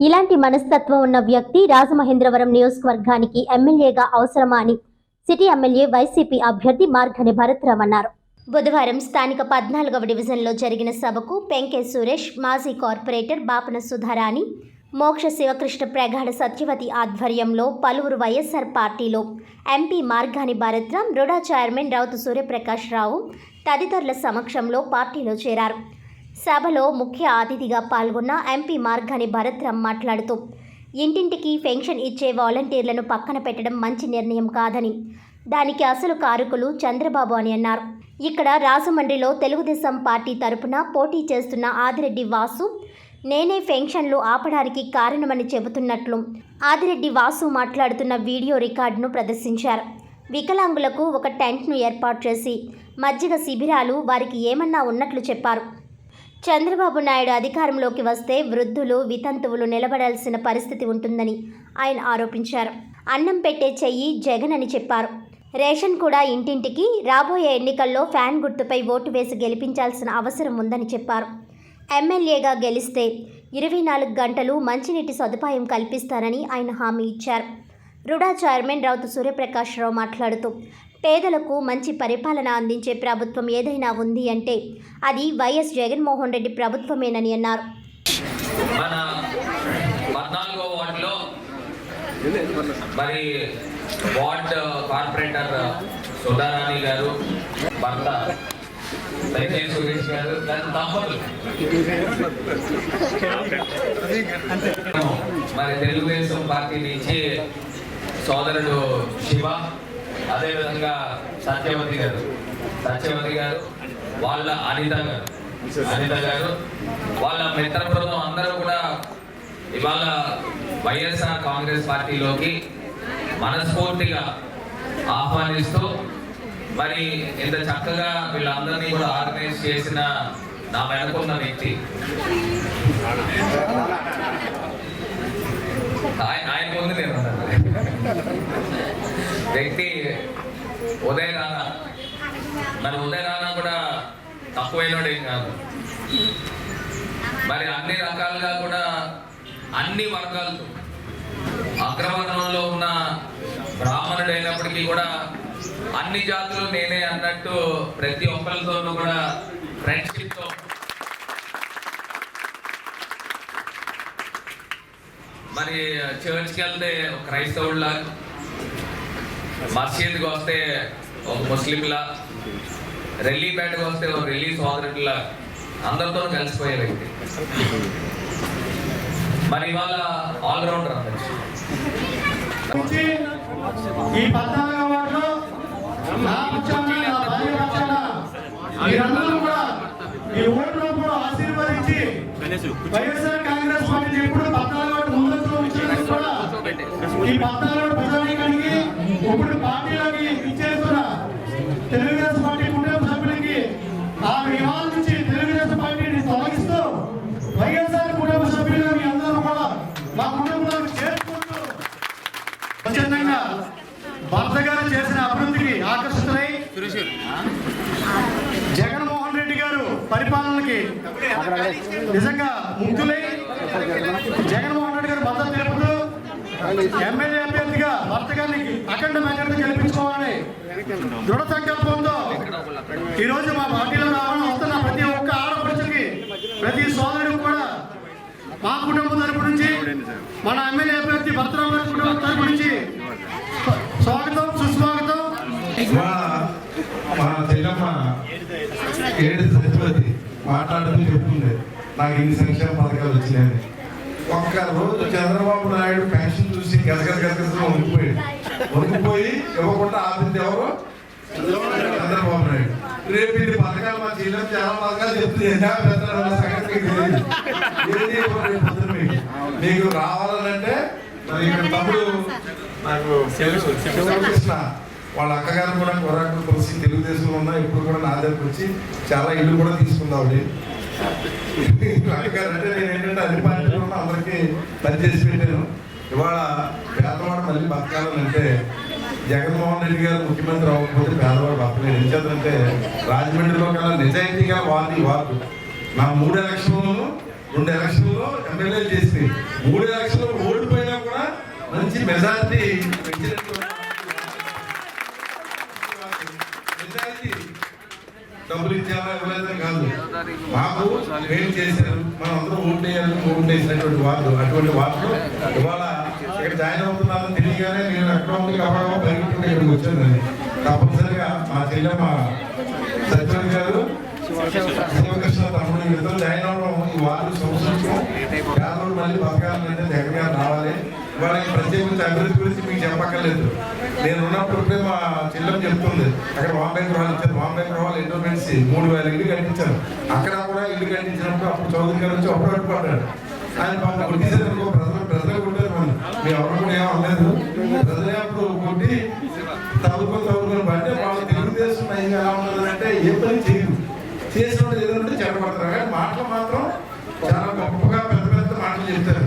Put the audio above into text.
ఇలాంటి మనస్తత్వం ఉన్న వ్యక్తి రాజమహేంద్రవరం నియోజకవర్గానికి ఎమ్మెల్యేగా అవసరమా అని సిటీ ఎమ్మెల్యే వైసీపీ అభ్యర్థి మార్గని భరత్రామ్ అన్నారు. బుధవారం స్థానిక పద్నాలుగవ డివిజన్లో జరిగిన సభకు పెంకే సురేష్ మాజీ కార్పొరేటర్ బాపన సుధారాణి మోక్ష శివకృష్ణ ప్రగాఢ సత్యవతి ఆధ్వర్యంలో పలువురు వైఎస్ఆర్ పార్టీలో MP Margani Bharatram RUDA chairman Rautu Suryaprakash Rao తదితరుల సమక్షంలో పార్టీలో చేరారు. సభలో ముఖ్య అతిథిగా పాల్గొన్న ఎంపీ మార్గాని భరత్రామ్ మాట్లాడుతూ ఇంటింటికి పెన్షన్ ఇచ్చే వాలంటీర్లను పక్కన పెట్టడం మంచి నిర్ణయం కాదని దానికి అసలు కారకులు చంద్రబాబు అని అన్నారు. ఇక్కడ రాజమండ్రిలో తెలుగుదేశం పార్టీ తరపున పోటీ చేస్తున్న ఆదిరెడ్డి వాసు నేనే పెన్షన్లు ఆపడానికి కారణమని చెబుతున్నట్లు ఆదిరెడ్డి వాసు మాట్లాడుతున్న వీడియో రికార్డును ప్రదర్శించారు. వికలాంగులకు ఒక టెంట్ను ఏర్పాటు చేసి మజ్జిగ శిబిరాలు వారికి ఏమన్నా ఉన్నట్లు చెప్పారు. చంద్రబాబు నాయుడు అధికారంలోకి వస్తే వృద్ధులు వితంతువులు నిలబడాల్సిన పరిస్థితి ఉంటుందని ఆయన ఆరోపించారు. అన్నం పెట్టే చెయ్యి జగన్ అని చెప్పారు. రేషన్ కూడా ఇంటింటికి రాబోయే ఎన్నికల్లో ఫ్యాన్ గుర్తుపై ఓటు వేసి గెలిపించాల్సిన అవసరం ఉందని చెప్పారు. ఎమ్మెల్యేగా గెలిస్తే ఇరవై నాలుగు గంటలు మంచినీటి సదుపాయం కల్పిస్తానని ఆయన హామీ ఇచ్చారు. రుడా చైర్మన్ రౌతు సూర్యప్రకాష్ రావు మాట్లాడుతూ పేదలకు మంచి పరిపాలన అందించే ప్రభుత్వం ఏదైనా ఉంది అంటే అది వైఎస్ జగన్మోహన్ రెడ్డి ప్రభుత్వమేనని అన్నారు. మరి వార్డ్ కార్పొరేటర్ సుధారాణి గారు భర్త సురేష్ గారు దాని తమ్ముడు మరి తెలుగుదేశం పార్టీ నుంచి సోదరుడు శివ అదేవిధంగా సత్యవతి గారు. సత్యవతి గారు వాళ్ళ అనిత గారు. అనిత గారు వాళ్ళ మిత్ర బృందం అందరూ కూడా ఇవాళ వైఎస్ఆర్ కాంగ్రెస్ పార్టీలోకి మనస్ఫూర్తిగా ఆహ్వానిస్తూ మరి ఇంత చక్కగా వీళ్ళందరినీ కూడా ఆర్గనైజ్ చేసిన నా వెనుకున్న వ్యక్తి ఆయన ఆయన ముందు నేను ఉన్నాను. వ్యక్తి ఉదయ రానా మరి ఉదయ కూడా తక్కువైనడేం కాదు. మరి అన్ని రకాలుగా కూడా అన్ని వర్గాలతో అగ్రవర్ణంలో ఉన్న బ్రాహ్మణుడు అయినప్పటికీ కూడా అన్ని జాతులు నేనే అన్నట్టు ప్రతి ఒక్కరితోనూ కూడా ఫ్రెండ్షిప్తో మరి చర్చ్కి వెళ్తే ఒక క్రైస్తవుడిలా మసీద్కి వస్తే ఒక ముస్లింలా రెల్లీపేటకు వస్తే రెల్లీ సోదరుడిలా అందరితో కలిసిపోయే వ్యక్తి. మరి ఇవాళ ఆల్రౌండర్ ఈ నా పక్షాన నా భార్య పక్షాన మీరందరూ కూడా ఈ కూడా ఆశీర్వదించి వైఎస్ఆర్ కాంగ్రెస్ పార్టీ ఎప్పుడు పద్నాలుగు వార్డు కూడా ఈ పద్నాలుగు ప్రజానీకానికి ఇప్పుడు పార్టీలోకి ఇచ్చేస్తున్న తెలుగుదేశం పార్టీ కుటుంబ సభ్యులకి ఆ వివాహం నుంచి తెలుగుదేశం పార్టీని తొలగిస్తూ వైఎస్ఆర్ కుటుంబ సభ్యులుగా మీ అందరూ కూడా మా కుటుంబంలోకి చేర్చుకుంటూ స్వచ్ఛందంగా భర్త గారు చేసిన అభివృద్ధికి ఆకర్షితులై జగన్మోహన్ రెడ్డి గారు పరిపాలనకి నిజంగా ముగ్ధులై జగన్మోహన్ రెడ్డి గారు మద్దతు తెలుపుతూ ఎమ్మెల్యే అభ్యర్థిగా భర్త గారిని అఖండ మెజార్టీ గెలిపించుకోవాలని దృఢ సంకల్పంతో ఈ రోజు మా పార్టీలో రావడం వస్తున్న ప్రతి ఒక్క ఆడపడుచుకి ప్రతి సోదరుడు కూడా మా కుటుంబం మన ఎమ్మెల్యే అభ్యర్థి భర్తరావు గారి కుటుంబం తరపు నుంచి స్వాగతం సుస్వాగతం. మా చెల్లమ్మ ఏడు సత్యవతి మాట్లాడుతూ చెప్తుంది నాకు ఇన్ని సంక్షేమ పథకాలు వచ్చినాయని. ఒక్క రోజు చంద్రబాబు నాయుడు పెన్షన్ చూసి గజగజ గజగజ వణికిపోయాడు. వణికిపోయి ఇవ్వకుండా ఆపింది ఎవరు? చంద్రబాబు నాయుడు. రేపు ఇది పథకాలు మా చెల్లెమ్మ చాలా పథకాలు చెప్తుంది ఎలా పెద్దలు సంగతి తెలియదు. మీకు. మీకు రావాలనంటే మరి ఇక్కడ తమ్ముడు నాకు శివకృష్ణ వాళ్ళ అక్కగారు కూడా కొరాకు కలిసి తెలుగుదేశంలో ఉన్న ఇప్పుడు కూడా నా దగ్గరకు వచ్చి చాలా ఇల్లు కూడా తీసుకుంది ఆవిడ అక్కగారు అంటే నేను ఏంటంటే అన్ని పార్టీలో ఉన్న అందరికీ పనిచేసి పెట్టాను. ఇవాళ పేదవాడు మళ్ళీ బతకాలంటే జగన్మోహన్ రెడ్డి గారు ముఖ్యమంత్రి అవ్వకపోతే పేదవాడు బతకలేదు. ఏం చేద్దంటే రాజమండ్రిలో కల్లా నిజాయితీగా వారిని వారు. నా మూడు ఎలక్షన్లను రెండు ఎలక్షన్లో ఎమ్మెల్యేలు చేసి మూడు ఎలక్షన్లో ఓడిపోయినా కూడా మంచి మెజార్టీ పెంచినట్టు డబ్బులు ఇచ్చామా ఇవ్వలేదని కాదు. మాకు ఏం చేశారు. మనం అందరూ ఓటు వేయాలని ఓటు వేసినటువంటి వాళ్ళు అటువంటి వాళ్ళు ఇవాళ ఇక్కడ జాయిన్ అవుతున్నారని తెలియగానే నేను అకౌంట్కి అవ్వడం పరిగెత్తుకుంటే ఇక్కడికి వచ్చాను. తప్పనిసరిగా మా చెల్లెమ్మ సత్యం గారు శివకృష్ణ తమ్ముడు ఇద్దరు జాయిన్ అవడం ఈ సంవత్సరం పేదలు మళ్ళీ బతకాలంటే దగ్గరగా రావాలి వాళ్ళకి ప్రత్యేకించి అభివృద్ధి గురించి మీకు చెప్పక్కర్లేదు నేను ఉన్నప్పుడు మా చెల్లెం చెప్తుంది అక్కడ బాంబే గృహాలు ఇచ్చారు బాంబే గృహాలు ఎండోమెంట్స్ మూడు వేల ఇల్లు కట్టించారు అక్కడ కూడా ఇల్లు కట్టించినప్పుడు అప్పుడు చౌదరి గారు వచ్చి అప్పుడు పడ్డాడు ఆయన పాపం కొట్టేసారు ప్రజలు ప్రజలు కొట్టారు మనం మేము ఎవరు కూడా ఏం అనలేదు ప్రజలే అప్పుడు కొట్టి తవ్వుకొని తవ్వుకొని పడితే వాళ్ళు తెలుగుదేశం ఎలా ఉన్నది ఏ పని చేయరు చేసినప్పుడు ఏదో ఉంటే చెప్పబడతారు కానీ మాటలు మాత్రం చాలా గొప్పగా పెద్ద పెద్ద మాటలు చెప్తారు.